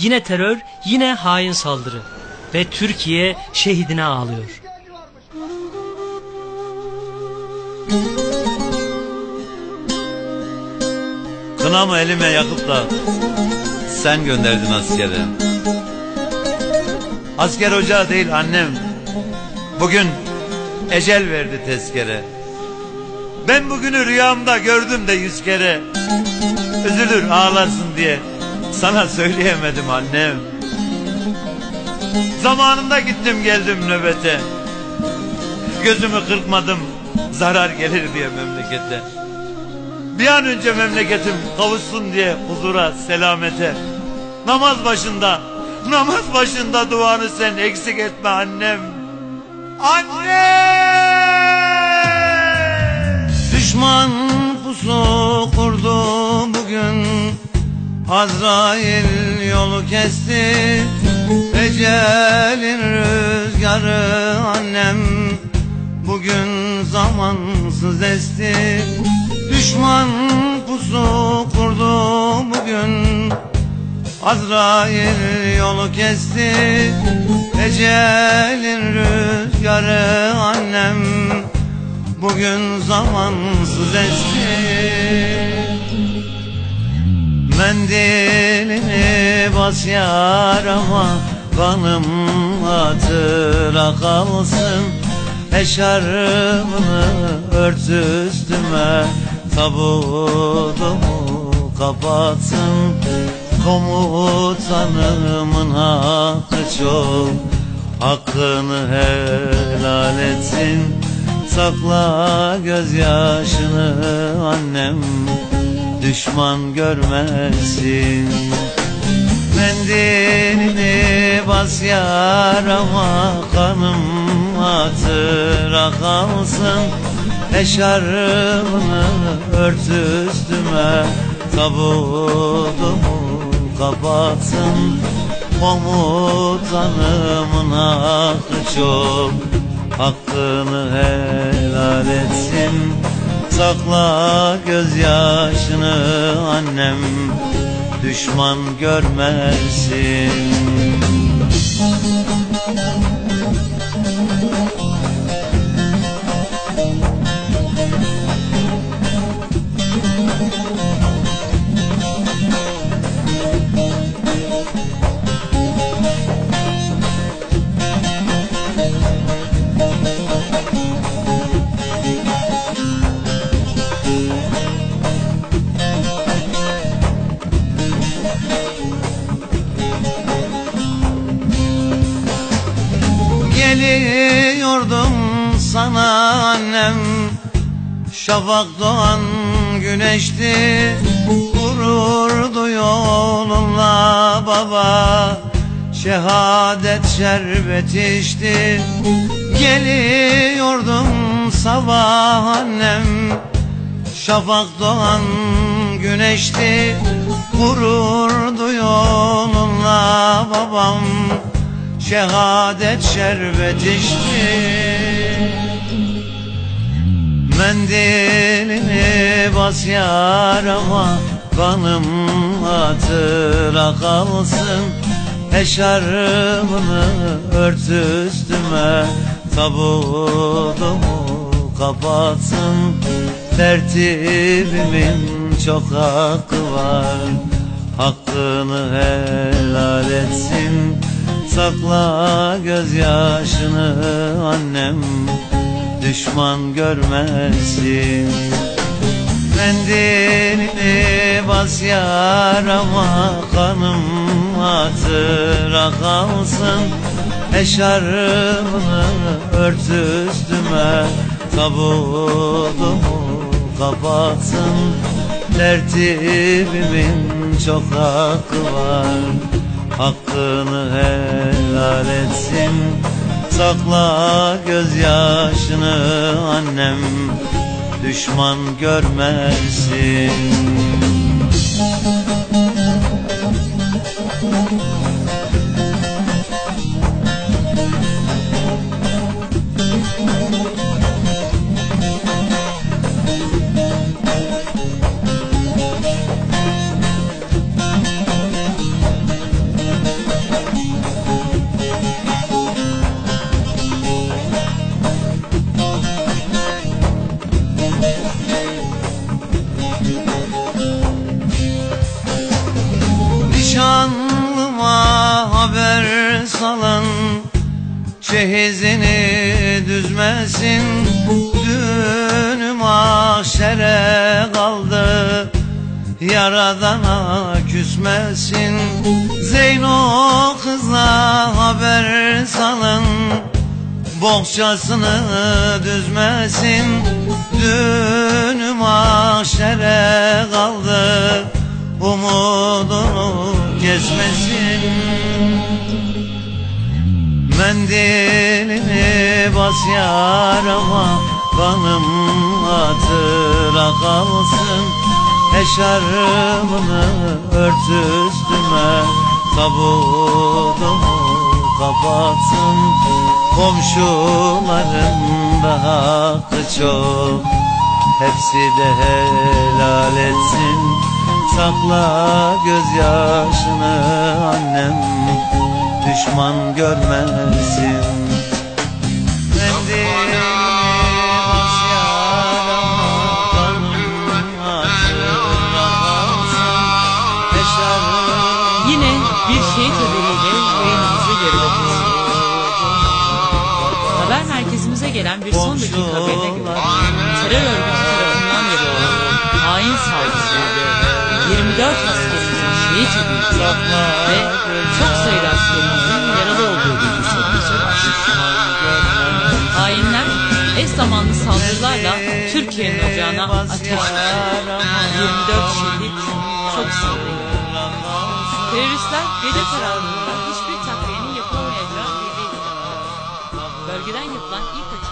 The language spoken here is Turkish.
Yine terör, yine hain saldırı. Ve Türkiye şehidine ağlıyor. Kınamı elime yakıp da sen gönderdin askere. Asker ocağı değil annem. Bugün ecel verdi tezkere. Ben bugünü rüyamda gördüm de yüz kere. Üzülür ağlarsın diye sana söyleyemedim annem. Zamanında gittim geldim nöbete. Gözümü kırpmadım zarar gelir diye memlekete. Bir an önce memleketim kavuşsun diye huzura, selamete. Namaz başında, namaz başında duanı sen eksik etme annem. Anne! Düşman pusu kurdu Azrail yolu kesti Ecelin rüzgarı annem. Bugün zamansız esti Düşman pusu kurdu bugün. Azrail yolu kesti Ecelin rüzgarı annem. Bugün zamansız esti Mendilini bas yarama Kanım hatıra kalsın. Eşarbını ört üstüme Tabutumu kapatsın. Komutanımın hakkı çok Hakkını helal etsin. Sakla gözyaşını annem Düşman görmesin. Mendilini bas yarama Kanım hatıra kalsın. Eşarbını ört üstüme Tabutumu kapatsın. Komutanımın hakkı çok Hakkını helal etsin Sakla gözyaşını annem Düşman görmesin Geliyordum sana annem. Şafak doğan güneşti Vururdu yolunla baba. Şehadet şerbet içti Geliyordum sabah annem. Şafak doğan güneşti Vururdu yolunla babam Şehadet şerbet içti Mendilini bas yarama Kanım hatıra kalsın. Eşarbını ört üstüme Tabutumu kapatsın. Tertibimin çok hakkı var Hakkını helal etsin Sakla gözyaşını annem Düşman görmesin. Mendilini bas yarama Kanım hatıra kalsın. Eşarbını ört üstüme Tabutumu kapatsın. Tertibimin çok hakkı var Hakkını helal etsin. Sakla gözyaşını annem Düşman görmesin salın Çehizini düzmesin. Dün mahşere kaldı Yaradana küsmesin. Zeyno kızla haber salın Bohçasını düzmesin. Dün mahşere kaldı Umudunu kesmesin Mendilini bas yarama Kanım hatıra kalsın. Eşarbını ört üstüme Tabutumu kapatsın. Komşuların da hakkı çok Hepsi de helal etsin. Sakla gözyaşını annem Düşman görmesin Yine bir şehit haberiyle. Haber merkezimize gelen bir son dakika haberine göre terör örgütü tarafından yapılan hain saldırıda 24 askerimizin şehit edildiği ve çok sayıda askerimizin yaralı olduğu bilgisi. Hainler eş zamanlı saldırılarla Türkiye'nin ocağına ateş düşürdü. 24 şehit çok sayıda Teröristler gece karanlığında hiçbir takviyenin yapılmayacağı bildiği Bölgeden yapılan ilk açıklama